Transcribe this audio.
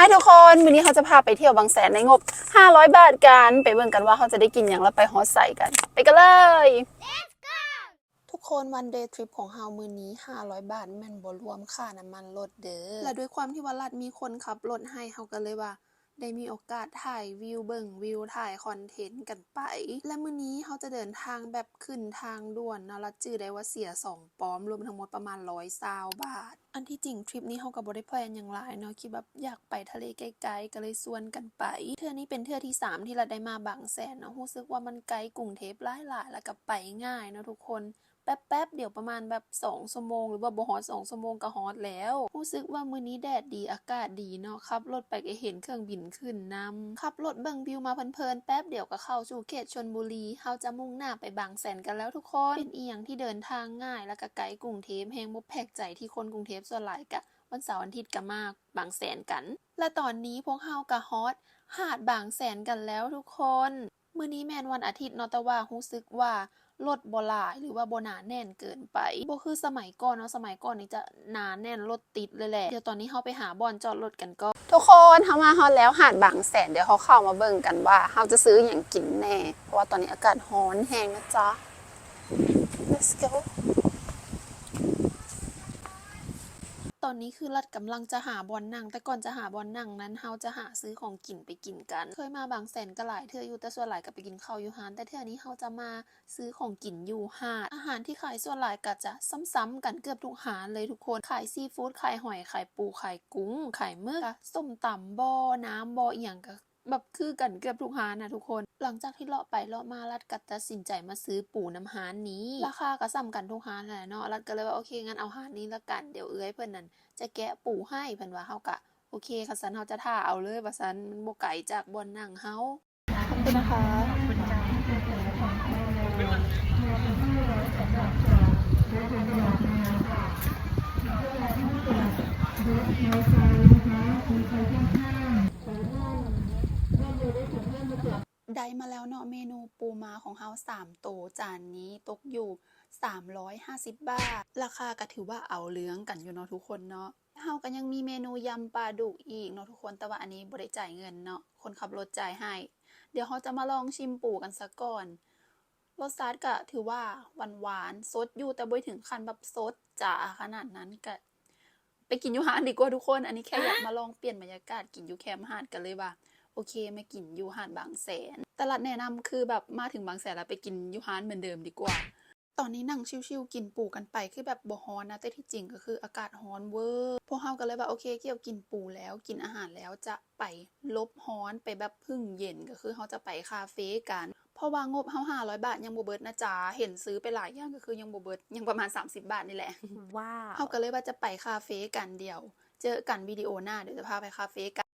ายทุกคนวันนี้เขาจะพาไปเที่ยวบางแสนในงบ 500 บาทกัน ไปเบิ่งกันว่าเขาจะได้กินอย่างแล้วไปฮอตใส่กัน ไปกันเลย ทุกคนวันเดย์ทริปของเฮามือนี้ 500 บาทแม่นบ่รวมค่าน้ำมันรถเด้อและด้วยความที่ว่ารัฐมีคนขับรถให้เฮาก็เลยว่า ได้มีโอกาสถ่ายวิวเบิ่งวิวถ่ายคอนเทนต์กันไป และมื้อนี้เขาจะเดินทางแบบขึ้นทางด่วนนะละจื่อได้ว่าเสียสองปอมรวมทั้งหมดประมาณร้อยซาวบาท อันที่จริงทริปนี้เขาก็บ่ได้แพลนอย่างหลายเนาะคิดแบบอยากไปทะเลไกลๆก็เลยชวนกันไป เทื่อนี้เป็นเทื่อที่สามที่เราได้มาบางแสนเนาะรู้สึกว่ามันไกลกรุงเทพหลายๆแล้วก็ไปง่ายเนาะทุกคน แป๊บๆเดี๋ยวประมาณแบบ2ชั่วโมงหรือว่าบ่ฮอด2ชั่วโมงก็ฮอดแล้วรู้สึกว่ามื้อนี้แดดดีอากาศดีเนาะขับรถไปก็เห็นเครื่องบินขึ้นนำขับรถเบิ่งวิวมาเพลินๆแป๊บเดี๋ยวก็เข้าสู่เขตชลบุรีเฮาจะมุ่งหน้าไปบางแสนกันแล้วทุกคนเป็นอีหยังที่เดินทางง่ายแล้วก็ไกลกรุงเทพแฮงบ่แปลกใจที่คนกรุงเทพส่วนหลายกะวันเสาร์อาทิตย์ก็มากบางแสนกัน และตอนนี้พวกเฮาก็ฮอตหาดบางแสนกันแล้วทุกคน มื้อนี้แมนวันอาทิตย์เนาะแต่ว่ารู้สึกว่า รถบ่หลายหรือว่าบ่หนาแน่นเกินไปบ่คือสมัยก่อนเนาะสมัยก่อนนี่จะหนาแน่นรถติดเลยแหละเดี๋ยวตอนนี้เฮาไปหาบอนจอดรถกันก็ ทุกคนเฮามาฮอดแล้วหาดบางแสนเดี๋ยวเขาเข้ามาเบิ่งกันว่าเฮาจะซื้ออย่างกินแน่ เพราะว่าตอนนี้อากาศร้อนแฮงนะจ๊ะ let's go ต อนนี้คือรัดกำลังจะหาบอลนั่ง แต่ก่อนจะหาบอลนั่งนั้นเฮาจะหาซื้อของกินไปกินกัน เคยมาบางแสนก็หลายเทื่ออยู่แต่ส่วนหลายก็ไปกินข้าวอยู่ฮานแต่เทื่อนี้เฮาจะมาซื้อของกินอยู่หาดอาหารที่ขายส่วนหลายก็จะซ้ำๆกันเกือบทุกหานเลยทุกคนขายซีฟู้ดขายหอยขายปูขายกุ้งขายหมึกอกส้มตำบ่อน้ำบ่ออีหยังก็ แบบคือกันเกือบทุกฮานนะทุกคน หลังจากที่เลาะไปเลาะมารัดกัดตัดสินใจมาซื้อปูน้ำฮานนี้ ราคาก็ซ้ำกันทุกฮานแหละเนาะรัดก็เลยว่าโอเคงั้นเอาฮานนี้ละกันเดี๋ยวเอื้อยเพิ่อนนั่นจะแกะปูให้เพิ่อนว่าเฮากะโอเคค่ะสันเฮาจะท่าเอาเลยว่าสันมันบ่ไกลจากบนนั่งเฮาขอบคุณนะคะได้ มาแล้วเนาะเมนูปูม้าของเฮา3โตจานนี้ตกอยู่ 350 บาท ราคาก็ถือว่าเอาเลื้องกันอยู่เนาะทุกคนเนาะเฮาก็ยังมีเมนูยำปลาดุกอีกเนาะทุกคนแต่ว่าอันนี้บ่ได้จ่ายเงินเนาะคนขับรถจ่ายให้ เดี๋ยวเราจะมาลองชิมปูกันซะก่อนรสชาติก็ถือว่าหวานหวานๆสดอยู่แต่บ่ถึงขั้นแบบสดจ๋าขนาดนั้นก็ไปกินอยู่หาดดีกว่าทุกคน อันนี้แค่อยากมาลองเปลี่ยนบรรยากาศกินอยู่แคมป์หาดกันเลยว่า โอเคมากินอยู่หาดบางแสน ตลาดแนะนำคือแบบมาถึงบางแสนแล้วไปกินอยู่หาดเหมือนเดิมดีกว่า ตอนนี้นั่งชิวๆกินปูกันไปคือแบบบ่ฮ้อนนะ แต่ที่จริงก็คืออากาศฮ้อนเวอร์ พวกเฮาก็เลยว่าโอเค เกี่ยวกินปูแล้วกินอาหารแล้วจะไปลบฮ้อนไปแบบพึ่งเย็นก็คือเฮาจะไปคาเฟ่กันเพราะว่างบเฮา500บาทยังบ่เบิดนะจ๊ะเห็นซื้อไปหลายอย่างก็คือยังบ่เบิดยังประมาณ 30 บาทนี่แหละว้าวเฮาก็เลยว่าจะไปคาเฟ่กันเดียว เจอกันวิดีโอหน้าเดี๋ยวจะพาไปคาเฟ่กัน